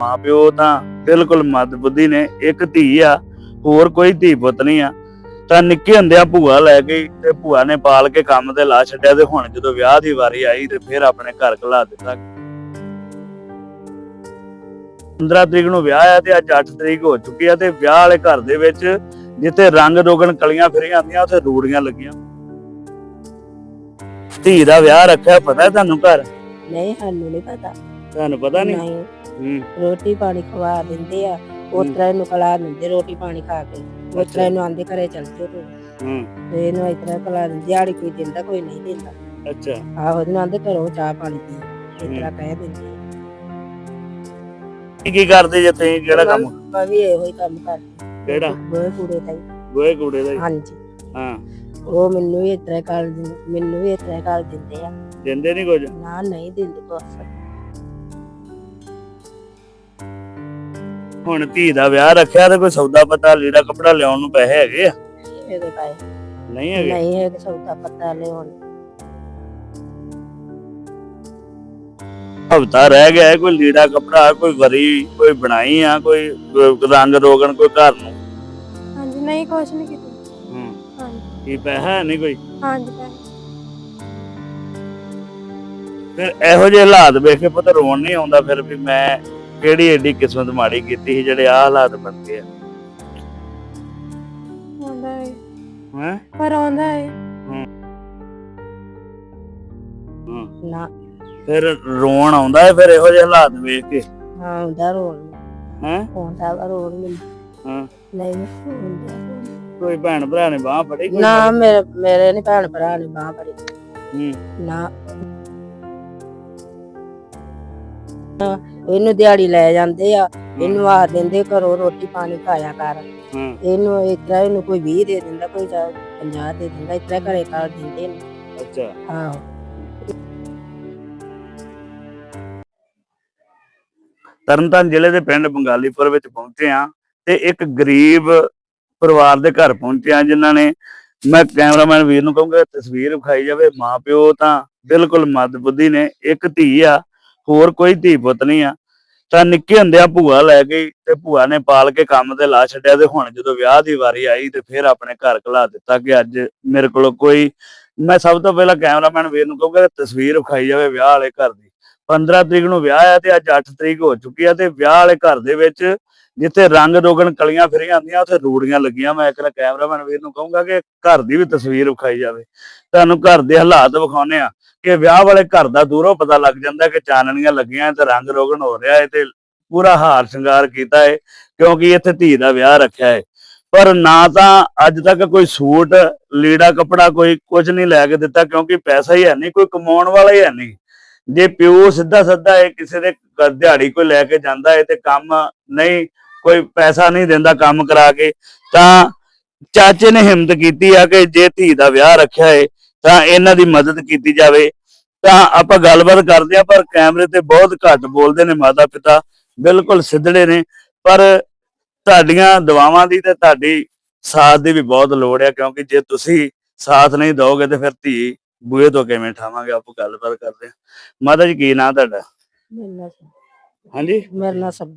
ਮਾਪਿਓ ਤਾਂ ਬਿਲਕੁਲ ਮੱਦ ਬੁੱਧੀ ਨੇ, ਇੱਕ ਧੀ ਆ, ਹੋਰ ਕੋਈ ਧੀ ਪੁੱਤ ਨਹੀਂ ਆ। ਤਾਂ ਨਿੱਕੇ ਹੁੰਦਿਆਂ ਭੂਆ ਲੈ ਗਈ ਤੇ ਭੂਆ ਨੇ ਪਾਲ ਕੇ ਕੰਮ ਤੇ ਲਾ ਛੱਡਿਆ ਤੇ ਹੁਣ ਜਦੋਂ ਵਿਆਹ ਦੀ ਵਾਰੀ ਆਈ ਤੇ ਫਿਰ ਆਪਣੇ ਘਰ ਘਲਾ ਦਿੱਤਾ। 15 ਤਰੀਕ ਨੂੰ ਵਿਆਹ ਆ ਤੇ ਅੱਜ 8 ਤਰੀਕ ਹੋ ਚੁੱਕੀ ਆ ਤੇ ਵਿਆਹ ਵਾਲੇ ਘਰ ਦੇ ਵਿੱਚ ਜਿੱਥੇ ਰੰਗ ਰੋਗਣ ਕਲੀਆਂ ਫਿਰੀਆਂ ਆਉਂਦੀਆਂ ਉੱਥੇ ਰੂੜੀਆਂ ਲੱਗੀਆਂ। ਧੀ ਦਾ ਵਿਆਹ ਰੱਖਿਆ ਪਤਾ ਤੁਹਾਨੂੰ ਘਰ? ਨਹੀਂ, ਸਾਨੂੰ ਨਹੀਂ ਪਤਾ। ਤੁਹਾਨੂੰ ਪਤਾ ਨਹੀਂ ਨਹੀਂ। ਹੂੰ। ਰੋਟੀ ਪਾਣੀ ਖਵਾ ਦਿੰਦੇ ਆ ਉਤਰਾ ਇਹਨੂੰ ਖਲਾ ਦਿੰਦੇ ਰੋਟੀ ਪਾਣੀ ਖਾ ਕੇ। ਉਤਰਾ ਇਹਨੂੰ ਆਂਦੇ ਘਰੇ ਚੱਲ ਜਾਓ ਤੂੰ। ਹੂੰ। ਤੇ ਇਹਨੂੰ ਇਤਰਾ ਖਲਾ ਦਿੰਦੇ ਦਿਹਾੜੀ ਕੋਈ ਦਿੰਦਾ ਕੋਈ ਨਹੀਂ ਦਿੰਦਾ। ਅੱਛਾ। ਆਹੋ ਇਹਨੂੰ ਆਂਦੇ ਘਰੋਂ ਚਾਹ ਪਾਣੀ ਪੀ ਇਤਰਾ ਕਹਿ ਦਿੰਦੇ। ਕੀ ਕੀ ਕਰਦੇ ਜੇ ਤੁਸੀਂ? ਕਿਹੜਾ ਕੰਮ? ਮੈਂ ਵੀ ਇਹੋ ਹੀ ਕੰਮ ਕਰਦੀ। ਕਿਹੜਾ? ਗੋਹੇ ਕੂੜੇ ਦਾ ਹੀ। ਕੂੜੇ ਦਾ ਹੀ? ਹਾਂਜੀ। ਹਾਂ। ਉਹ ਮੈਨੂੰ ਵੀ ਇਤਰਾ ਕਰ ਦਿੰਦੇ ਮੈਨੂੰ ਵੀ ਇਤਰਾ ਕਰ ਦਿੰਦੇ ਆ। ਦਿੰਦੇ ਨਹੀਂ ਕੁਝ? ਨਾ ਨਹੀਂ ਦਿੰਦੇ ਕੁਛ। ਹੁਣ ਧੀ ਦਾ ਵਿਆਹ ਰੱਖਿਆ ਤੇ ਕੋਈ ਸੌਦਾ ਪਤਾ ਲੀੜਾ ਕਪੜਾ ਲਿਆਉਣ ਨੂੰ ਪੈਸੇ ਹੈਗੇ ਆ? ਇਹਦੇ ਪਾਏ ਨਹੀਂ ਹੈਗੇ? ਨਹੀਂ ਹੈ ਸੌਦਾ ਪਤਾ ਲਿਆਉਣ। ਹਫਤਾ ਰਹਿ ਗਿਆ ਹੈ, ਕੋਈ ਲੀੜਾ ਕਪੜਾ ਕੋਈ ਵਰੀ ਕੋਈ ਬਣਾਈ ਆ ਕੋਈ ਅਹ, ਰੰਗ ਰੋਗਣ ਕੋਈ ਘਰ ਨੂੰ? ਹਾਂਜੀ ਨਹੀਂ ਕੁਛ ਨਹੀਂ ਕੀਤਾ। ਹੂੰ। ਹਾਂਜੀ। ਕੀ ਪੈਸਾ ਹੈ ਨਹੀਂ ਕੋਈ? ਹਾਂਜੀ ਭੈਣ ਫਿਰ ਇਹੋ ਜਿਹੇ ਹਾਲਾਤ ਵੇਖ ਕੇ ਪਤਾ ਰੋਣ ਨਹੀਂ ਆਉਂਦਾ ਫਿਰ ਵੀ ਮੈਂ ਕਿਹੜੀ ਏਡੀ ਕਿਸਮਤ ਮਾੜੀ ਕੀਤੀ ਸੀ ਜਿਹੜੇ ਆਹ ਹਾਲਾਤ ਬਣ ਗਏ ਆਉਂਦਾ ਹੈ ਹੈ? ਪਰ ਆਉਂਦਾ ਹੈ। ਨਾ। ਫਿਰ ਰੋਣ ਆਉਂਦਾ ਹੈ ਫਿਰ ਇਹੋ ਜਿਹੇ ਹਾਲਾਤ ਵੇਖ ਕੇ? ਹਾਂ ਹੁੰਦਾ ਰੋਣ। ਹੈ? ਹੁੰਦਾ ਵਾ ਰੋਣ ਮੈਨੂੰ ਹਾਂ। ਨਹੀਂ ਹੁੰਦਾ। ਕੋਈ ਭੈਣ ਭਰਾ ਨੇ ਬਾਹ ਫੜੀ ਕੋਈ? ਨਾ ਮੇਰੇ ਮੇਰੇ ਨਹੀਂ ਭੈਣ ਭਰਾ ਨੇ ਬਾਹ ਫੜੀ। ਹੂੰ। ਨਾ। ਨਾ, ਇਹਨੂੰ ਦਿਹਾੜੀ ਲੈ ਜਾਂਦੇ ਆ ਇਹਨੂੰ ਆ ਦਿੰਦੇ ਘਰੋਂ ਰੋਟੀ ਪਾਣੀ ਖਾਇਆ ਕਰ। ਹਾਂ। ਇਹਨੂੰ ਇਤਰਾ ਇਹਨੂੰ ਕੋਈ 20 ਦੇ ਦਿੰਦਾ ਕੋਈ 50 ਦੇ ਦਿੰਦਾ ਇਤਰਾ ਘਰੇ ਕਰ ਦਿੰਦੇ ਨੇ। ਅੱਛਾ। ਆਹੋ। ਤਰਨਤਾਰਨ ਜ਼ਿਲ੍ਹੇ ਦੇ ਪਿੰਡ ਬੰਗਾਲੀਪੁਰ ਵਿੱਚ ਪਹੁੰਚੇ ਆ ਤੇ ਇੱਕ ਗਰੀਬ ਪਰਿਵਾਰ ਦੇ ਘਰ ਪਹੁੰਚੇ ਆ ਜਿਨ੍ਹਾਂ ਨੇ ਮੈਂ ਕੈਮਰਾਮੈਨ ਵੀਰ ਨੂੰ ਕਹੂੰਗਾ ਤਸਵੀਰ ਵਿਖਾਈ ਜਾਵੇ ਮਾਪਿਓ ਤਾਂ ਬਿਲਕੁਲ ਮੱਦ ਬੁੱਧੀ ਨੇ ਇੱਕ ਧੀ ਆ ਹੋਰ ਕੋਈ ਧੀ ਪੁੱਤ ਨਹੀਂ ਆ। ਤਾਂ ਨਿੱਕੇ ਹੁੰਦੇ ਆ ਭੂਆ ਲੈ ਗਈ ਤੇ ਭੂਆ ਨੇ ਪਾਲ ਕੇ ਕੰਮ ਤੇ ਲਾ ਛੱਡਿਆ ਤੇ ਹੁਣ ਜਦੋਂ ਵਿਆਹ ਦੀ ਵਾਰੀ ਆਈ ਤੇ ਫਿਰ ਆਪਣੇ ਘਰ ਘਲਾ ਦਿੱਤਾ ਕਿ ਅੱਜ ਮੇਰੇ ਕੋਲ ਕੋਈ ਮੈਂ ਸਭ ਤੋਂ ਪਹਿਲਾਂ ਕੈਮਰਾਮੈਨ ਵੀਰ ਨੂੰ ਕਹੂੰਗਾ ਤਸਵੀਰ ਵਿਖਾਈ ਜਾਵੇ ਵਿਆਹ ਵਾਲੇ ਘਰ ਦੀ। 15 ਤਰੀਕ ਨੂੰ ਵਿਆਹ ਆ ਤੇ ਅੱਜ 8 ਤਰੀਕ ਹੋ ਚੁੱਕੀ ਆ ਤੇ ਵਿਆਹ ਵਾਲੇ ਘਰ ਦੇ ਵਿੱਚ ਜਿੱਥੇ ਰੰਗ ਰੋਗਣ ਕਲੀਆਂ ਫਿਰੀਆਂ ਆਉਂਦੀਆਂ ਉੱਥੇ ਰੂੜੀਆਂ ਲੱਗੀਆਂ। ਮੈਂ ਇੱਕ ਕੈਮਰਾਮੈਨ ਵੀਰ ਨੂੰ ਕਹੂੰਗਾ ਕਿ ਘਰ ਦੀ ਵੀ ਤਸਵੀਰ ਵਿਖਾਈ ਜਾਵੇ। ਤੁਹਾਨੂੰ ਘਰ ਦੇ ਹਾਲਾਤ ਵਿਖਾਉਨੇ ਆ। ਕਿ ਵਿਆਹ ਵਾਲੇ ਘਰ ਦਾ ਦੂਰੋਂ ਪਤਾ ਲੱਗ ਜਾਂਦਾ ਕਿ ਚਾਨਣੀਆਂ ਲੱਗੀਆਂ ਤੇ ਰੰਗ ਰੋਗਣ ਹੋ ਰਿਹਾ ਹੈ ਤੇ ਪੂਰਾ ਹਾਰ ਸ਼ਿੰਗਾਰ ਕੀਤਾ ਹੈ ਕਿਉਂਕਿ ਇੱਥੇ ਧੀ ਦਾ ਵਿਆਹ ਰੱਖਿਆ ਹੈ ਪਰ ਨਾ ਤਾਂ ਅੱਜ ਤੱਕ ਕੋਈ ਸੂਟ, ਲੀੜਾ ਕਪੜਾ ਕੋਈ ਕੁਝ ਨਹੀਂ ਲੈ ਕੇ ਦਿੱਤਾ, ਕਿਉਂਕਿ ਪੈਸਾ ਹੀ ਹੈ ਨਹੀਂ, ਕੋਈ ਕਮਾਉਣ ਵਾਲਾ ਹੀ ਹੈ ਨਹੀਂ। ਜੇ ਪਿਓ ਸਿੱਧਾ ਸਿੱਧਾ ਇਹ ਕਿਸੇ ਦੇ ਦਿਹਾੜੀ ਕੋਈ ਲੈ ਕੇ ਜਾਂਦਾ ਹੈ ਤੇ ਕੰਮ ਨਹੀਂ, ਕੋਈ ਪੈਸਾ ਨਹੀਂ ਦਿੰਦਾ ਕੰਮ ਕਰਾ ਕੇ, ਤਾਂ ਚਾਚੇ ਨੇ ਹਿੰਮਤ ਕੀਤੀ ਆ ਕਿ ਜੇ ਧੀ ਦਾ ਵਿਆਹ ਰੱਖਿਆ ਹੈ ਤਾਂ ਇਹਨਾਂ ਦੀ ਮਦਦ ਕੀਤੀ ਜਾਵੇ। ਤਾਂ ਆਪਾਂ ਗੱਲਬਾਤ ਕਰਦੇ ਆ ਪਰ ਕੈਮਰੇ ਤੇ ਬਹੁਤ ਘੱਟ ਬੋਲਦੇ ਨੇ ਮਾਤਾ ਪਿਤਾ। ਬਿਲਕੁਲ ਸਿੱਧੜੇ ਨੇ। ਪਰ ਤੁਹਾਡੀਆਂ ਦੁਆਵਾਂ ਦੀ ਤੇ ਤੁਹਾਡੀ ਸਾਥ ਦੀ ਵੀ ਬਹੁਤ ਲੋੜ ਹੈ ਕਿਉਂਕਿ ਜੇ ਤੁਸੀਂ ਸਾਥ ਨਹੀਂ ਦਿਓਗੇ ਤੇ ਫਿਰ ਧੀ ਬੂਹੇ ਤੋਂ ਕਿਵੇਂ ਠਾਵਾਂਗੇ? ਆਪਾਂ ਗੱਲਬਾਤ ਕਰਦੇ ਹਾਂ। ਮਾਤਾ ਜੀ ਕੀ ਨਾਂ ਤੁਹਾਡਾ? ਹਾਂਜੀ? ਮੇਰੇ ਨਾਲ ਸਭ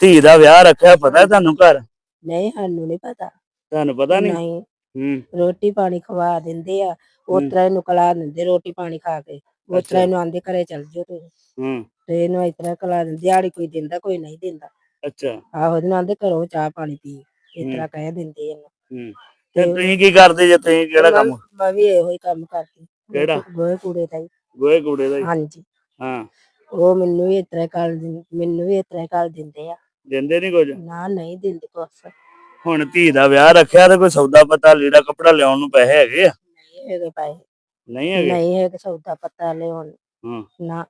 ਧੀ ਦਾ ਵਿਆਹ ਰੱਖਿਆ ਪਤਾ ਤੁਹਾਨੂੰ ਘਰ? ਨਹੀਂ ਸਾਨੂੰ ਨਹੀਂ ਪਤਾ। ਤੁਹਾਨੂੰ ਪਤਾ ਨਹੀਂ? ਨਹੀਂ। ਹੂੰ। ਰੋਟੀ ਪਾਣੀ ਖਵਾ ਦਿੰਦੇ ਆ ਉਤਰਾ ਇਹਨੂੰ ਖਲਾ ਦਿੰਦੇ ਰੋਟੀ ਪਾਣੀ ਖਾ ਕੇ ਅੱਛਾ। ਉਤਰਾ ਇਹਨੂੰ ਆਂਦੇ ਘਰੇ ਚੱਲ ਜਾਓ ਤੂੰ ਹੂੰ। ਤੇ ਇਹਨੂੰ ਇਤਰਾ ਖਲਾ ਦਿੰਦੇ ਦਿਹਾੜੀ ਕੋਈ ਦਿੰਦਾ ਕੋਈ ਨਹੀਂ ਦਿੰਦਾ। ਅੱਛਾ। ਆਹੋ ਇਹਨੂੰ ਆਂਦੇ ਘਰੋਂ ਚਾਹ ਪਾਣੀ ਪੀ ਇਤਰਾ ਕਹਿ ਦਿੰਦੇ ਇਹਨੂੰ। ਹੂੰ। ਤੇ ਤੁਸੀਂ ਕੀ ਕਰਦੇ ਜੇ ਤੁਸੀਂ ਕਿਹੜਾ ਕੰਮ? ਮੈਂ- ਵੀ ਇਹੋ ਹੀ ਕੰਮ ਕਰਦੀ ਕਿਹੜਾ? ਗੋਹੇ ਕੂੜੇ ਦਾ ਹੀ। ਗੋਏ ਕੂੜੇ ਦਾ ਹੀ? ਹਾਂਜੀ। ਹਾਂ। ਉਹ ਮੈਨੂੰ ਵੀ ਇਤਰਾ ਕਰ ਦਿੰ- ਮੈਨੂੰ ਵੀ ਇਤਰਾ ਕਰ ਦਿੰਦੇ ਆ। ਦਿੰਦੇ ਨਹੀਂ ਕੁਝ? ਨਾ ਨਹੀਂ ਦਿੰਦੇ ਕੁਛ। ਹੁਣ ਧੀ ਦਾ ਵਿਆਹ ਰੱਖਿਆ ਤੇ ਕੋਈ ਸੌਦਾ ਪਤਾ ਲੀੜਾ ਕਪੜਾ ਲਿਆਉਣ ਨੂੰ ਪੈਸੇ ਹੈਗੇ ਆ? ਨਹੀਂ ਹੈਗੇ ਪੈਸੇ ਨਹੀਂ ਹੈਗੇ? ਨਹੀਂ ਹੈਗੇ ਸੌਦਾ ਪਤਾ ਲਿਆਉਣ। ਹਾਂ। ਨਾ।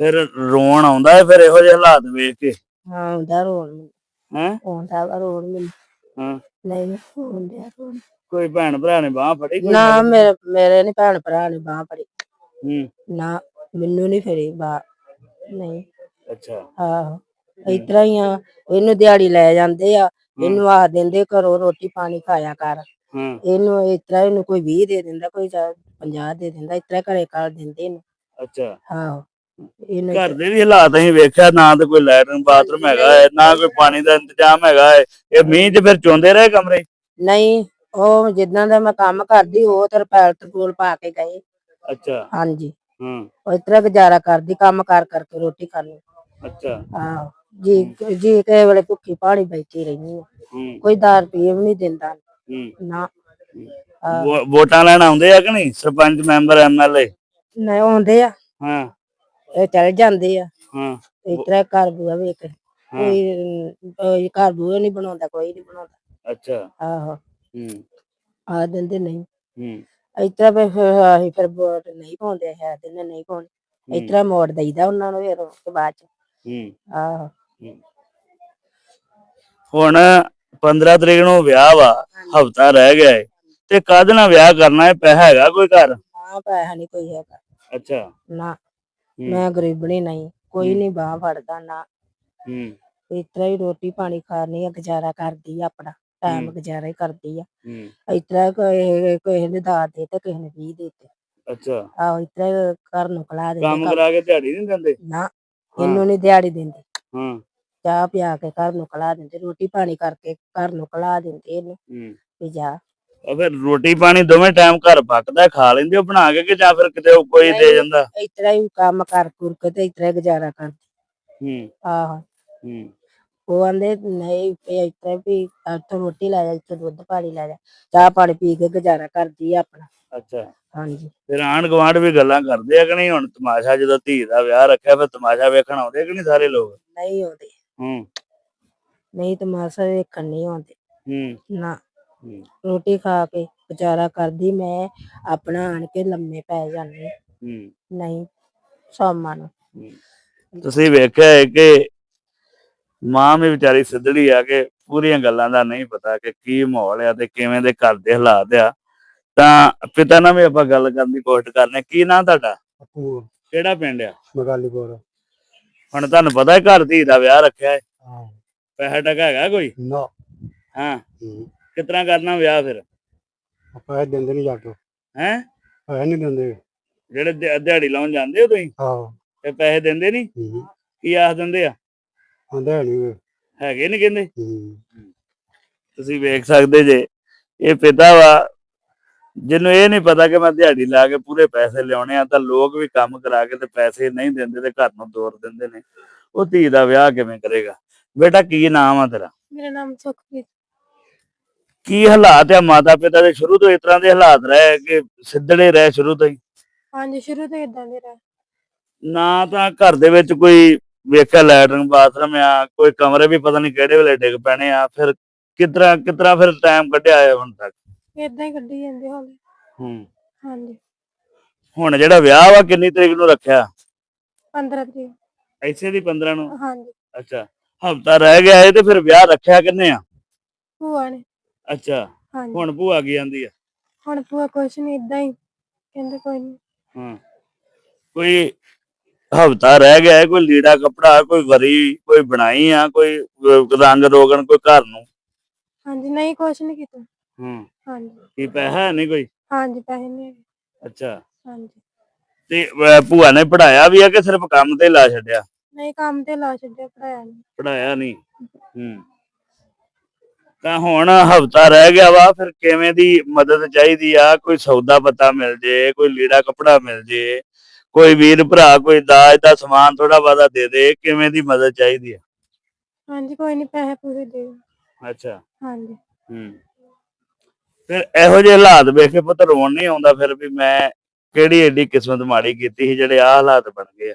ਫਿਰ ਰੋਣ ਆਉਂਦਾ ਹੈ ਫਿਰ ਇਹੋ ਜਿਹੇ ਹਾਲਾਤ ਵੇਖ ਕੇ? ਹਾਂ ਹੁੰਦਾ ਰੋਣ। ਮੈਨੂੰ ਹੈ? ਆਉਂਦਾ ਵਾ ਰੋਣ ਮੈਨੂੰ। ਹਾਂ। ਨਹੀਂ ਹੁੰਦੇ ਰੋਣ ਕੋਈ ਭੈਣ ਭਰਾ ਨੇ ਬਾਹ ਫੜੀ ਕੋਈ ਨਾ ਮੇਰੇ ਮੇਰੇ ਨਹੀਂ ਭੈਣ ਭਰਾ ਨੇ ਬਾਹ ਫੜੀ। ਹੂੰ। ਨਾ ਮੈਨੂੰ ਨਹੀਂ ਫੜੀ ਬਾਹ। ਨਹੀਂ। ਅੱਛਾ। ਆਹੋ। ਇਤਰਾ ਹੀ ਆ। ਇਹਨੂੰ ਦਿਹਾੜੀ ਲੈ ਜਾਂਦੇ ਆ। ਇਹਨੂੰ ਆ ਦਿੰਦੇ ਘਰੋਂ ਰੋਟੀ ਪਾਣੀ ਖਾਇਆ ਕਰ। ਹਾਂ। ਇਹਨੂੰ ਇਤਰਾ ਇਹਨੂੰ ਕੋਈ 20 ਦੇ ਦਿੰਦਾ ਕੋਈ 50 ਦੇ ਦਿੰਦਾ ਇਤਰਾ ਘਰੇ ਕਰ ਦਿੰਦੇ ਨੇ ਅੱਛਾ। ਆਹੋ ਇਹਨੂੰ ਘਰ ਦੇ ਵੀ ਹਾਲਾਤ ਅਸੀਂ ਵੇਖਿਆ ਨਾ ਤੇ ਕੋਈ ਲੈਟਰਨ ਬਾਥਰੂਮ ਹੈਗਾ ਹੈ ਨਾ ਕੋਈ ਪਾਣੀ ਦਾ ਇੰਤਜ਼ਾਮ ਹੈਗਾ ਹੈ ਇਹ ਮੀਂਹ 'ਚ ਫਿਰ ਚੋਂਦੇ ਰਹੇ ਕਮਰੇ? ਨਹੀਂ ਉਹ ਜਿੱਦਾਂ ਦਾ ਮੈਂ ਕੰਮ ਕਰਦੀ ਉਹ ਤਰਪਾਲ ਤਰਪੂਲ ਪਾ ਕੇ ਗਏ। ਅੱਛਾ। ਹਾਂਜੀ। ਹਾਂ। ਉਹ ਇਸ ਤਰ੍ਹਾਂ ਗੁਜ਼ਾਰਾ ਕਰਦੀ ਕੰਮ ਕਰ ਕਰਕੇ ਰੋਟੀ ਖਾਣੀ ਅੱਛਾ। ਆਹੋ ਜੀ ਜੀ ਕਿਸੇ ਵੇਲੇ ਭੁੱਖੀ ਪਾਣੀ ਬੈਠੀ ਰਹਿੰਦੀ ਹੂੰ। ਕੋਈ ਦਾਰ ਪੀਏ ਵੀ ਨਹੀਂ ਦਿੰਦਾ। ਹੂੰ। ਨਾ। ਵੋ- ਵੋਟਾਂ ਲੈਣ ਆਉਂਦੇ ਆ ਕਿ ਨਹੀਂ? ਸਰਪੰਚ ਮੈਂਬਰ ਐਮਐਲਏ ਨਹੀਂ ਆਉਂਦੇ ਆ। ਹਾਂ। ਇਹ ਚਲ ਜਾਂਦੇ ਆ। ਹਾਂ। ਇਸ ਤਰ੍ਹਾਂ ਘਰ ਬੂਆ ਵੇਖ ਕੋਈ ਅਮ, ਕੋਈ ਘਰ ਬੂਆ ਨਹੀਂ ਬਣਾਉਂਦਾ ਕੋਈ ਨਹੀਂ ਬਣਾਉਂਦਾ। ਅੱਛਾ। ਆਹੋ। ਹੂੰ। ਆ ਦਿੰਦੇ ਨਹੀਂ। ਹੂੰ। ਇਸ ਤਰ੍ਹਾਂ ਫਿਰ ਫਿਰ ਅਸੀਂ ਫਿਰ ਵੋਟ ਨਹੀਂ ਪਾਉਂਦੇ ਹੈ ਦਿਨ ਨਹੀਂ ਪਾਉਂਦੇ। ਇਸ ਤਰ੍ਹਾਂ ਮੋੜ ਦਈਦਾ ਉਹਨਾਂ ਨੂੰ ਫਿਰ ਉਸ ਤੋਂ ਬਾਅਦ ਚ। ਹੂੰ। ਆਹੋ। ਹੁਣ 15 ਤਰੀਕ ਨੂੰ ਵਿਆਹ ਵਾ ਹਫਤਾ ਰਹਿ ਗਿਆ ਏ। ਤੇ ਕਦ ਨਾਲ ਵਿਆਹ ਕਰਨਾ ਹੈ ਪੈਸਾ ਹੈਗਾ ਕੋਈ ਘਰ? ਨਾ ਪੈਸਾ ਨਹੀਂ ਕੋਈ ਹੈਗਾ। ਅੱਛਾ। ਨਾ ਹੂੰ, ਮੈਂ ਗਰੀਬਣੀ ਨਹੀਂ। ਕੋਈ ਹੂੰ। ਨਹੀਂ ਬਾਹ ਫੜਦਾ ਨਾ। ਹੂੰ। ਇਸ ਤਰ੍ਹਾਂ ਹੀ ਰੋਟੀ ਪਾਣੀ ਖਾਣੀ ਆ ਗੁਜ਼ਾਰਾ ਕਰਦੀ ਆ ਆਪਣਾ। ਟਾਈਮ ਹੂੰ। ਗੁਜ਼ਾਰਾ ਹੀ ਕਰਦੀ ਆ। ਹੂੰ। ਇਸ ਤਰ੍ਹਾਂ ਕੋਈ ਕਿਸੇ ਨੇ ਦਾਤ ਦੇ ਤੇ ਕਿਸੇ ਨੇ 20 ਦੇ ਤੇ ਅੱਛਾ। ਆਹੋ ਹੀ ਘਰ ਨੂੰ ਖਲਾ ਕੰਮ ਦਿੰਦੇ ਕਰਾ ਕੇ ਦਿਹਾੜੀ ਨਹੀਂ ਦਿੰਦੇ? ਨਾ ਇਹਨੂੰ ਨਹੀਂ ਦਿਹਾੜੀ ਦਿੰਦੇ। ਹਾਂ। ਚਾਹ ਪਿਆ ਕੇ ਘਰ ਨੂੰ ਖਲਾ ਦਿੰਦੇ ਰੋਟੀ ਪਾਣੀ ਕਰਕੇ ਘਰ ਨੂੰ ਖਲਾ ਦਿੰਦੇ ਇਹਨੂੰ ਹੂੰ। ਵੀ ਜਾ। ਫਿਰ ਰੋਟੀ ਪਾਣੀ ਦੋਵੇਂ ਟਾਈਮ ਘਰ ਪੱਕਦਾ ਖਾ ਲੈਂਦੇ ਹੋ ਬਣਾ ਕੇ ਕਿ ਜਾਂ ਫਿਰ ਕਿਤੇ ਉਹ ਕੋਈ ਦੇ। ਜਾਂਦਾ? ਇਸ ਤਰ੍ਹਾਂ ਹੀ ਕੰਮ ਕਰ ਕੁਰ ਕੇ ਤੇ ਇਸ ਤਰ੍ਹਾਂ ਹੀ ਗੁਜ਼ਾਰਾ ਕਰਦੀ। ਹੂੰ। ਆਹੋ। ਹੂੰ। ਉਹ ਆਂਦੇ ਨਹੀਂ ਵੀ ਇਸ ਤਰ੍ਹਾਂ ਵੀ ਇੱਥੋਂ ਰੋਟੀ ਲੈ ਜਾ ਇੱਥੋਂ ਦੁੱਧ ਪਾਣੀ ਲੈ ਜਾ ਚਾਹ ਪਾਣੀ ਪੀ ਕੇ ਗੁਜ਼ਾਰਾ ਕਰਦੀ ਆ ਆਪਣਾ। ਅੱਛਾ। ਹਾਂਜੀ। ਫਿਰ ਆਂਢ ਗੁਆਂਢ ਵੀ ਗੱਲਾਂ ਕਰਦੇ ਆ ਕਿ ਨਹੀਂ? ਹੁਣ ਤਮਾਸ਼ਾ ਜਦੋਂ ਧੀ ਦਾ ਵਿਆਹ ਰੱਖਿਆ ਫਿਰ ਤਮਾਸ਼ਾ ਵੇਖਣ ਆਉਂਦੇ ਕਿ ਨਹੀਂ ਸਾਰੇ ਲੋਕ? ਨਹੀਂ ਆਉਂਦੇ। ਹੂੰ। ਨਹੀਂ ਤਮਾਸ਼ਾ ਵੇਖਣ ਨਹੀਂ ਆਉਂਦੇ। ਹੂੰ। ਨਾ। ਹੂੰ, ਰੋਟੀ ਖਾ ਕੇ ਗੁਜ਼ਾਰਾ ਕਰਦੀ ਮੈਂ ਆਪਣਾ ਆਣ ਕੇ ਲੰਮੇ ਪੈ ਜਾਂਦੀ। ਹੂੰ। ਨਹੀਂ ਸੌਮਾਂ ਨੂੰ। ਹੂੰ। ਤੁਸੀਂ ਵੇਖਿਆ ਹੈ ਕਿ ਮਾਂ ਵੀ ਵਿਚਾਰੀ ਸਿੱਧੜੀ ਆ ਕਿ ਪੂਰੀਆਂ ਗੱਲਾਂ ਦਾ ਨਹੀਂ ਪਤਾ ਕਿ ਕੀ ਮਾਹੌਲ ਆ ਤੇ ਕਿਵੇਂ ਦੇ ਘਰ ਦੇ ਹਾਲਾਤ ਆ। ਤਾਂ ਪਿਤਾ ਨਾਲ ਵੀ ਆਪਾਂ ਗੱਲ ਕਰਨ ਦੀ ਕੋਸ਼ਿਸ਼ ਕਰਨੇ ਕੀ ਨਾਂ ਤੁਹਾਡਾ? ਆਪੂ ਕਿਹੜਾ ਪਿੰਡ ਆ? ਮਗਾਲੀਪੁਰ ਹੁਣ ਤੁਹਾਨੂੰ ਪਤਾ ਹੈ ਘਰ ਧੀ ਦਾ ਵਿਆਹ ਰੱਖਿਆ ਹੈ। ਹਾਂ। ਪੈਸਾ ਟਕਾ ਹੈਗਾ ਕੋਈ? ਨਾ। ਹਾਂ। ਤਰ੍ਹਾਂ ਕਰਨਾ ਵਿਆਹ ਫਿਰ? ਇਹ ਦਿੰਦੇ ਨਹੀਂ ਜੱਟ। ਹੈ? ਹੈ ਨਹੀਂ ਦਿੰਦੇ। ਜਿਹੜੇ ਦਿਹਾ- ਦਿਹਾੜੀ ਲਾਉਣ ਜਾਂਦੇ ਹੋ ਤੁਸੀਂ? ਹਾਂ। ਤੇ ਪੈਸੇ ਦਿੰਦੇ ਨਹੀਂ ਹੂੰ। ਕੀ ਆਖ ਦਿੰਦੇ ਆ? ਆਂਦਾ ਨਹੀਂ ਹੈਗੇ ਨਹੀਂ ਕਹਿੰਦੇ? ਹੂੰ। ਤੁਸੀਂ ਵੇਖ ਸਕਦੇ ਜੇ। ਇਹ ਪਿਤਾ ਵਾ ਜਿਹਨੂੰ ਇਹ ਨਹੀਂ ਪਤਾ ਕਿ ਮੈਂ ਦਿਹਾੜੀ ਲਾ ਕੇ ਪੂਰੇ ਪੈਸੇ ਲਿਆਉਣੇ ਆ ਤਾਂ ਲੋਕ ਵੀ ਕੰਮ ਕਰਾ ਕੇ ਤੇ ਪੈਸੇ ਨਹੀਂ ਦਿੰਦੇ ਤੇ ਘਰ ਨੂੰ ਤੋਰ ਦਿੰਦੇ ਨੇ। ਉਹ ਧੀ ਦਾ ਵਿਆਹ ਕਿਵੇਂ ਕਰੇਗਾ? ਬੇਟਾ ਕੀ ਨਾਮ ਆ ਤੇਰਾ? ਮੇਰਾ ਨਾਮ ਸੁਖਪ੍ਰੀਤ। ਕੀ ਹਾਲਾਤ ਆ ਮਾਤਾ ਪਿਤਾ ਦੇ? ਸ਼ੁਰੂ ਤੋਂ ਇਸ ਤਰ੍ਹਾਂ ਦੇ ਹਾਲਾਤ ਰਹੇ ਕਿ ਸਿੱਧੜੇ ਰਹੇ ਸ਼ੁਰੂ ਤੋਂ ਹੀ? ਹਾਂਜੀ ਸ਼ੁਰੂ ਤੋਂ ਇਦਾਂ ਦੇ ਰਿਹਾ। ਨਾ ਤਾਂ ਘਰ ਦੇ ਵਿੱਚ ਕੋਈ ਵੇਖਿਆ ਲੈਟਰਨ ਬਾਥਰੂਮ ਆ ਕੋਈ ਕਮਰੇ ਵੀ ਪਤਾ ਨਹੀਂ ਕਿਹੜੇ ਵੇਲੇ ਡਿੱਗ ਪੈਣੇ ਆ ਫਿਰ ਕਿਤਰਾ ਕਿਤਰਾ ਫਿਰ ਟਾਈਮ ਕੱਢਿਆ ਹੈ ਹੁਣ ਤੱਕ? ਇਦਾਂ ਹੀ ਕੱਢੀ ਜਾਂਦੇ ਹੌਲੀ ਹੂੰ। ਹਾਂਜੀ। ਹੁਣ ਜਿਹੜਾ ਵਿਆਹ ਵਾ ਕਿੰਨੀ ਤਰੀਕ ਨੂੰ ਰੱਖਿਆ? 15 ਤਰੀਕ। ਐਸੇ ਦੀ 15 ਨੂੰ? ਹਾਂਜੀ। ਅੱਛਾ। ਹਫਤਾ ਰਹਿ ਗਿਆ ਹੈ ਤੇ ਫਿਰ ਵਿਆਹ ਰੱਖਿਆ ਕਿੰਨੇ ਆ? ਭੂਆ ਨੇ। ਅੱਛਾ। ਹਾਂਜੀ। ਹੁਣ ਭੂਆ ਕੀ ਜਾਂਦੀ ਆ? ਹੁਣ ਭੂਆ ਕੁਛ ਨਹੀਂ ਇਦਾਂ ਹੀ। ਕਹਿੰਦੇ ਕੋਈ ਨਹੀਂ ਹਾਂ। ਕੋਈ ਹਫਤਾ ਰਹਿ ਗਿਆ ਕੋਈ ਲੀੜਾ ਕਪੜਾ ਕੋਈ ਵਰੀ ਕੋਈ ਬਣਾਈ ਆ ਕੋਈ ਅਹ, ਰੰਗ ਰੋਗਨ ਕੋਈ ਘਰ ਨੂੰ? ਹਾਂਜੀ ਨਹੀਂ ਕੁਛ ਨਹੀਂ ਕੀਤਾ। ਹੂੰ। ਹਾਂਜੀ। ਕੀ ਪੈਸਾ ਨਹੀਂ ਕੋਈ? ਹਾਂਜੀ ਪੈਸੇ ਨਹੀਂ ਹੈਗੇ। ਅੱਛਾ। ਹਾਂਜੀ। ਤੇ ਅਹ, ਭੂਆ ਨੇ ਪੜਾਇਆ ਵੀ ਆ ਕਿ ਸਿਰਫ ਕੰਮ ਤੇ ਲਾ ਛੱਡਿਆ? ਨਹੀਂ ਕੰਮ ਤੇ ਲਾ ਛੱਡਿਆ ਪੜਾਇਆ ਨਹੀਂ ਪੜਾਇਆ ਨਹੀਂ ਹੂੰ। ਤਾਂ ਹੁਣ ਹਫਤਾ ਰਹਿ ਗਿਆ ਵਾ ਫਿਰ ਕਿਵੇਂ ਦੀ ਮਦਦ ਚਾਹੀਦੀ ਆ? ਕੋਈ ਸੌਦਾ ਪੱਤਾ ਮਿਲ ਜੇ ਕੋਈ ਲੀੜਾ ਕਪੜਾ ਮਿਲ ਜੇ ਕੋਈ ਵੀਰ ਭਰਾ ਕੋਈ ਦਾਜ ਦਾ ਸਮਾਨ ਥੋੜਾ ਬਾਦਾ ਦੇ ਦੇ ਕਿਵੇਂ ਦੀ ਮਦਦ ਚਾਹੀਦੀ ਆ? ਹਾਂਜੀ ਕੋਈ ਨਹੀਂ ਪੈਸੇ ਪੂਰੇ ਦੇ ਦਿਓ। ਅੱਛਾ। ਹਾਂਜੀ। ਹੂੰ। ਫਿਰ ਇਹੋ ਜਿਹੇ ਹਾਲਾਤ ਵੇਖ ਕੇ ਪੁੱਤ ਰੋਣ ਨਹੀਂ ਆਉਂਦਾ ਫਿਰ ਵੀ ਮੈਂ ਕਿਹੜੀ ਏਡੀ ਕਿਸਮਤ ਮਾੜੀ ਕੀਤੀ ਸੀ ਜਿਹੜੇ ਆ ਹਾਲਾਤ ਬਣ ਗਏ ਆ।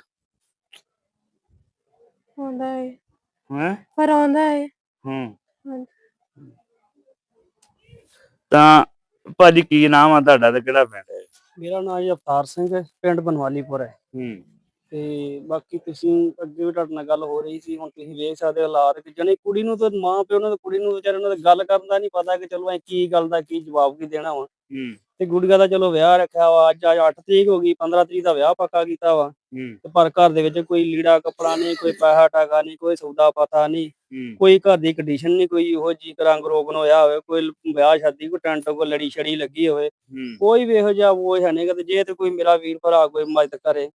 ਆਉਂਦਾ ਹੈ ਹੈਂ? ਪਰ ਆਉਂਦਾ ਹੈ ਹੂੰ। ਹਾਂਜੀ। ਤਾਂ ਭਾਜੀ ਕੀ ਨਾਮ ਆ ਤੁਹਾਡਾ ਤੇ ਕਿਹੜਾ ਪਿੰਡ ਹੈ ਮੇਰਾ ਨਾਮ ਜੀ ਅਵਤਾਰ ਸਿੰਘ ਹੈ ਪਿੰਡ ਬਨਵਾਲੀਪੁਰ ਹੈ। ਹੂੰ। ਤੇ ਬਾਕੀ ਤੁਸੀਂ ਅੱਗੇ ਵੀ ਤੁਹਾਡੇ ਨਾਲ ਗੱਲ ਹੋ ਰਹੀ ਸੀ, ਹੁਣ ਤੁਸੀਂ ਵੇਖ ਸਕਦੇ ਹੋ ਹਾਲਾਤ ਕਿ ਜਣੇ ਕੁੜੀ ਨੂੰ ਤਾਂ ਮਾਂ ਪਿਓ ਨੇ ਤਾਂ ਕੁੜੀ ਨੂੰ ਵਿਚਾਰੇ ਉਹਨਾਂ ਦਾ ਗੱਲ ਕਰਨ ਦਾ ਨਹੀਂ ਪਤਾ ਕਿ ਚਲੋ ਐ ਕੀ ਗੱਲ ਦਾ, ਕੀ ਜਵਾਬ ਕੀ ਦੇਣਾ ਹੁਣ ਤੇ ਗੁੜੀਆ ਦਾ ਚਲੋ ਵਿਆਹ ਰੱਖਿਆ ਵਾ ਅੱਜ ਅੱਜ 8 ਤਰੀਕ ਹੋ ਗਈ 15 ਤਰੀਕ ਦਾ ਵਿਆਹ ਪੱਕਾ ਕੀਤਾ ਵਾ। ਤੇ ਪਰ ਘਰ ਦੇ ਵਿੱਚ ਕੋਈ ਲੀੜਾ ਕੱਪੜਾ ਨਹੀਂ ਕੋਈ ਪੈਸਾ ਟਾਕਾ ਨਹੀਂ ਕੋਈ ਸੌਦਾ ਪਤਾ ਨਹੀਂ। ਕੋਈ ਘਰ ਦੀ ਕੰਡੀਸ਼ਨ ਨਹੀਂ ਕੋਈ ਇਹੋ ਜੀ ਰੰਗ ਰੋਗਨ ਹੋਇਆ ਹੋਵੇ ਕੋਈ ਵਿਆਹ ਸ਼ਾਦੀ ਕੋਈ ਟੈਂਟ ਕੋਈ ਲੜੀ ਛੜੀ ਲੱਗੀ ਹੋਵੇ। ਕੋਈ ਵੀ ਇਹੋ ਜਿਹਾ ਉਹ ਹੈ ਨਹੀਂ ਕਿ ਜੇ ਤੇ ਕੋਈ ਮੇਰਾ ਵੀਰ ਭਰਾ ਕੋਈ ਮਦਦ ਕਰੇ।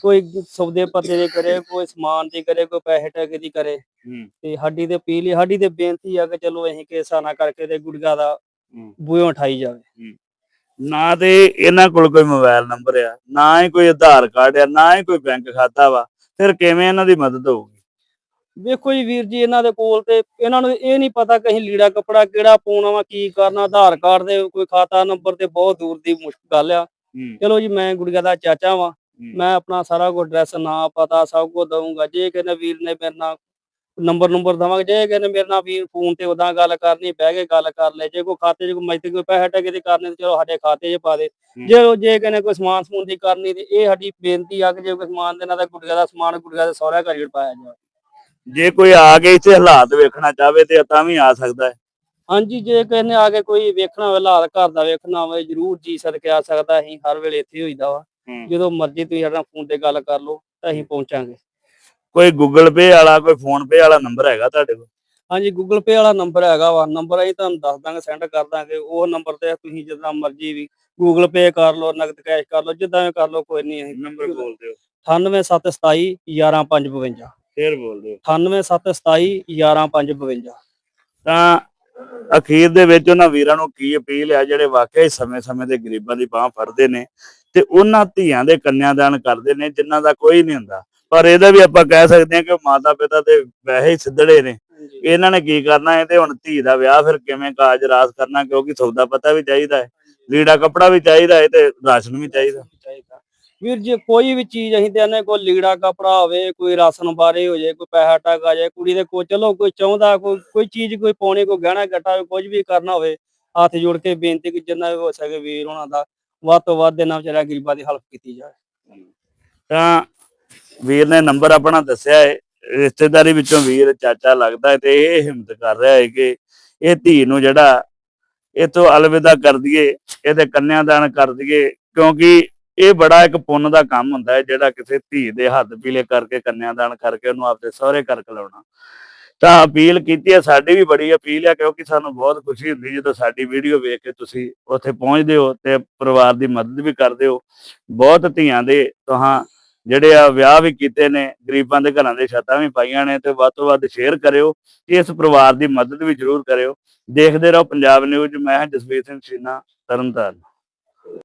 ਕੋਈ ਸੌਦੇ ਪੱਤੇ ਦੇ ਕਰੇ ਕੋਈ ਸਮਾਨ ਦੀ ਕਰੇ ਕੋਈ ਪੈਸੇ ਟਕੇ ਦੀ ਕਰੇ। ਤੇ ਸਾਡੀ ਤੇ ਅਪੀਲ ਸਾਡੀ ਤੇ ਬੇਨਤੀ ਆ ਕਿ ਚਲੋ ਅਸੀਂ ਕੇਸਾ ਨਾ ਕਰਕੇ ਤੇ ਗੁੜਗਾ ਦਾ। ਬੂਹੋਂ ਉਠਾਈ ਜਾਵੇ। ਨਾ ਤੇ ਇਹਨਾਂ ਕੋਲ ਕੋਈ ਮੋਬਾਈਲ ਨੰਬਰ ਆ ਨਾ ਹੀ ਕੋਈ ਆਧਾਰ ਕਾਰਡ ਆ ਨਾ ਹੀ ਕੋਈ ਬੈਂਕ ਖਾਤਾ ਵਾ ਫਿਰ ਕਿਵੇਂ ਇਹਨਾਂ ਦੀ ਮਦਦ ਹੋਊਗੀ? ਵੇਖੋ ਜੀ ਵੀਰ ਜੀ ਇਹਨਾਂ ਦੇ ਕੋਲ ਤੇ ਇਹਨਾਂ ਨੂੰ ਇਹ ਨਹੀਂ ਪਤਾ ਕਿ ਅਸੀਂ ਲੀੜਾ ਕੱਪੜਾ ਕਿਹੜਾ ਪਾਉਣਾ ਵਾ ਕੀ ਕਰਨਾ ਆਧਾਰ ਕਾਰਡ ਦੇ ਕੋਈ ਖਾਤਾ ਨੰਬਰ ਤੇ ਬਹੁਤ ਦੂਰ ਦੀ ਮੁਸ਼ਕਲ ਗੱਲ ਆ। ਚਲੋ ਜੀ ਮੈਂ ਗੁੜੀਆ ਦਾ ਚਾਚਾ ਵਾਂ। ਮੈਂ ਆਪਣਾ ਸਾਰਾ ਕੁਝ ਐਡਰੈਸ ਨਾਂ ਪਤਾ ਸਭ ਕੁਝ ਦਊਂਗਾ। ਜੇ ਕਹਿੰਦੇ ਵੀਰ ਨੇ ਮੇਰੇ ਨਾਲ ਨੰਬਰ ਨੰਬਰ ਦਵਾਂਗੇ ਜੇ ਕਹਿੰਦੇ ਮੇਰੇ ਨਾਲ ਵੀਰ ਫੋਨ ਤੇ ਉਦਾਂ ਗੱਲ ਕਰਨੀ ਬਹਿ ਕੇ ਗੱਲ ਕਰ ਲੈ ਜੇ ਕੋਈ ਖਾਤੇ 'ਚ ਕੋਈ ਮੈਥੇ ਕੋਈ ਪੈਸੇ ਟਕੇ ਦੀ ਕਰਨੀ ਤੇ ਚਲੋ ਸਾਡੇ ਖਾਤੇ 'ਚ ਪਾ ਦੇ। ਜੇ ਜੇ ਕਹਿੰਦੇ ਕੋਈ ਸਮਾਨ ਸਮੂਨ ਦੀ ਕਰਨੀ ਤੇ ਇਹ ਸਾਡੀ ਬੇਨਤੀ ਆ ਕਿ ਜੇ ਕੋਈ ਸਮਾਨ ਦੇਣਾ ਤਾਂ ਗੁੜੀਆ ਦਾ ਸਮਾਨ ਗੁੜੀਆ ਦੇ ਸਹੁਰੇ ਘਰ ਹੀ ਪਾਇਆ ਜਾਵੇ। ਜੇ ਕੋਈ ਆ ਕੇ ਇੱਥੇ ਹਾਲਾਤ ਵੇਖਣਾ ਚਾਹਵੇ ਤੇ ਤਾਂ ਵੀ ਆ ਸਕਦਾ ਹੈ। ਹਾਂਜੀ ਜੇ ਨੇ ਆ ਕੇ ਕੋਈ ਵੇਖਣਾ ਹੋਵੇ ਹਾਲਾਤ ਘਰ ਦਾ ਵੇਖਣਾ ਹੋਵੇ ਜਰੂਰ ਜੀ ਸਦਕੇ ਆ ਸਕਦਾ ਅਸੀਂ ਹਰ ਵੇਲੇ ਇੱਥੇ ਹੋਈਦਾ ਵਾ। ਜਦੋਂ ਮਰਜ਼ੀ ਤੁਸੀਂ ਸਾਡਾ ਫੋਨ ਤੇ ਗੱਲ ਕਰ ਲਓ ਤਾਂ ਅਸੀਂ ਪਹੁੰਚਾਂਗੇ। ਕੋਈ ਗੂਗਲ ਪੇ ਵਾਲਾ ਕੋਈ ਫੋਨ ਪੇ ਵਾਲਾ ਨੰਬਰ ਹੈਗਾ ਤੁਹਾਡੇ ਕੋਲ? ਹਾਂਜੀ ਗੂਗਲ ਪੇ ਵਾਲਾ ਨੰਬਰ ਹੈਗਾ ਵਾ। ਨੰਬਰ ਅਸੀਂ ਤੁਹਾਨੂੰ ਦੱਸ ਦਾਂਗੇ ਸੈਂਡ ਕਰ ਦਾਂਗੇ। ਉਹ ਨੰਬਰ ਤੇ ਤੁਸੀਂ ਜਿੱਦਾਂ ਮਰਜ਼ੀ ਵੀ ਗੂਗਲ ਪੇ ਕਰ ਲਓ ਨਗਦ ਕੈਸ਼ ਕਰ ਲਓ ਜਿੱਦਾਂ ਵੀ ਕਰ ਲਓ ਕੋਈ ਨਹੀਂ ਅਸੀਂ ਨੰਬਰ ਬੋਲ ਦਿਓ। 98727 11552 ਫੇਰ ਬੋਲ ਦਿਓ। 98727 11552 ਤਾਂ ਅਖੀਰ ਦੇ ਵਿੱਚ ਉਹਨਾਂ ਵੀਰਾਂ ਨੂੰ ਕੀ ਅਪੀਲ ਹੈ ਜਿਹੜੇ ਵਾਕਿਆ ਸਮੇਂ-ਸਮੇਂ ਦੇ ਗਰੀਬਾਂ ਦੀ ਬਾਹ ਫੜਦੇ ਨੇ ਤੇ ਉਹਨਾਂ ਧੀਆਂ ਦੇ ਕੰਨਿਆਦਾਨ ਕਰਦੇ ਨੇ ਜਿਨ੍ਹਾਂ ਦਾ ਕੋਈ ਨਹੀਂ ਹੁੰਦਾ। ਪਰ ਇਹਦਾ ਵੀ ਆਪਾਂ ਕਹਿ ਸਕਦੇ ਹਾਂ ਕਿ ਮਾਤਾ ਪਿਤਾ ਤੇ ਵੈਸੇ ਹੀ ਸਿੱਧੜੇ ਨੇ। ਇਹਨਾਂ ਨੇ ਕੀ ਕਰਨਾ ਹੈ ਤੇ ਹੁਣ ਧੀ ਦਾ ਵਿਆਹ ਫਿਰ ਕਿਵੇਂ ਕਾਜ ਰਾਸ ਕਰਨਾ ਕਿਉਂਕਿ ਸੌਦਾ ਪਤਾ ਵੀ ਚਾਹੀਦਾ ਹੈ। ਲੀੜਾ ਕੱਪੜਾ ਵੀ ਚਾਹੀਦਾ ਹੈ ਤੇ ਰਾਸ਼ਨ ਵੀ ਚਾਹੀਦਾ। ਵੀਰ ਜੀ ਕੋਈ ਵੀ ਚੀਜ਼ ਅਸੀਂ ਤੇ ਆਨੇ ਕੋਈ ਲੀੜਾ ਕਪੜਾ ਹੋਵੇ ਕੋਈ ਰਾਸ਼ਨ ਬਾਰੇ ਹੋ ਜਾਏ ਕੋਈ ਪੈਸਾ ਟਾਕਾ ਜਾਏ ਕੁੜੀ ਦੇ ਕੋਲ ਚਲੋ ਕੋਈ ਚਾਹੁੰਦਾ ਕੋਈ ਕੋਈ ਚੀਜ਼ ਕੋਈ ਪਾਉਣੀ ਕੋਈ ਗਹਿਣਾ ਗੱਟਾ ਹੋਵੇ ਕੁਝ ਵੀ ਕਰਨਾ ਹੋਵੇ ਹੱਥ ਜੋੜ ਕੇ ਬੇਨਤੀ ਕਿ ਜਿੰਨਾ ਵੀ ਹੋ ਸਕੇ ਵੀਰ ਉਹਨਾਂ ਦਾ ਵੱਧ ਤੋਂ ਵੱਧ ਇਹਨਾਂ ਵਿਚਾਰਿਆ ਗਰੀਬਾਂ ਦੀ ਹੈਲਪ ਕੀਤੀ ਜਾਵੇ। ਤਾਂ ਵੀਰ ਨੇ ਨੰਬਰ ਆਪਣਾ ਦੱਸਿਆ ਹੈ ਰਿਸ਼ਤੇਦਾਰੀ ਵਿੱਚੋਂ ਵੀਰ ਚਾਚਾ ਲੱਗਦਾ ਹੈ ਤੇ ਇਹ ਹਿੰਮਤ ਕਰ ਰਿਹਾ ਹੈ ਕਿ ਇਹ ਧੀ ਨੂੰ ਜਿਹੜਾ ਇਹ ਅਲਵਿਦਾ ਕਰ ਦਈਏ, ਇਹਦੇ ਕੰਨਿਆਦਾਨ ਕਰ ਦਈਏ, ਕਿਉਂਕਿ ਇਹ ਬੜਾ ਇੱਕ ਪੁੰਨ ਦਾ ਕੰਮ ਹੁੰਦਾ ਹੈ ਜਿਹੜਾ ਕਿਸੇ ਧੀ ਦੇ ਹੱਥ ਪੀਲੇ ਕਰਕੇ ਕੰਨਿਆਦਾਨ ਕਰਕੇ ਉਹਨੂੰ ਆਪਦੇ ਸਹੁਰੇ ਘਰ ਕਲਾਉਣਾ ਤਾਂ ਅਪੀਲ ਕੀਤੀ ਹੈ ਸਾਡੀ ਵੀ ਬੜੀ ਅਪੀਲ ਹੈ ਕਿਉਂਕਿ ਸਾਨੂੰ ਬਹੁਤ ਖੁਸ਼ੀ ਹੁੰਦੀ ਜਦੋਂ ਸਾਡੀ ਵੀਡੀਓ ਵੇਖ ਕੇ ਤੁਸੀਂ ਉੱਥੇ ਪਹੁੰਚਦੇ ਹੋ ਤੇ ਪਰਿਵਾਰ ਦੀ ਮਦਦ ਵੀ ਕਰਦੇ ਹੋ। ਬਹੁਤ ਧੀਆਂ ਦੇ ਤੁਹਾਂ ਜਿਹੜੇ ਆ ਵਿਆਹ ਵੀ ਕੀਤੇ ਨੇ, ਗਰੀਬਾਂ ਦੇ ਘਰਾਂ ਦੇ ਛੱਤਾਂ ਵੀ ਪਾਈਆਂ ਨੇ, ਤੇ ਵੱਧ ਤੋਂ ਵੱਧ ਸ਼ੇਅਰ ਕਰਿਓ ਇਸ ਪਰਿਵਾਰ ਦੀ ਮਦਦ ਵੀ ਜ਼ਰੂਰ ਕਰਿਓ। ਦੇਖਦੇ ਰਹੋ ਪੰਜਾਬ ਨਿਊਜ਼ ਮੈਂ ਜਸਵੀਰ ਸਿੰਘ ਸੀਨਾ ਤਰਨਤਾਰਨ।